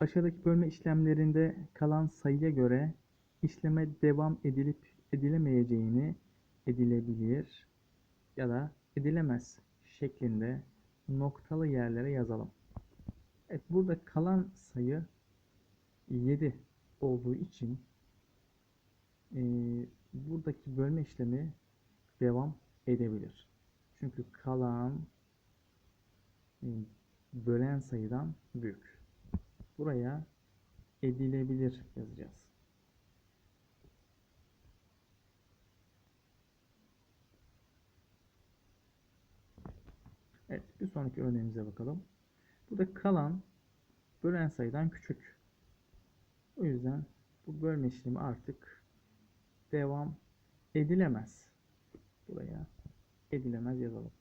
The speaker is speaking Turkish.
Aşağıdaki bölme işlemlerinde kalan sayıya göre işleme devam edilip edilemeyeceğini edilebilir ya da edilemez şeklinde noktalı yerlere yazalım. Evet, burada kalan sayı 7 olduğu için eee, buradaki bölme işlemi devam edebilir. Çünkü kalan e, bölen sayıdan büyük. Buraya edilebilir yazacağız. Evet, bir sonraki örneğimize bakalım. Burada kalan bölen sayıdan küçük. O yüzden bu bölme işlemi artık devam edilemez. Buraya edilemez yazalım.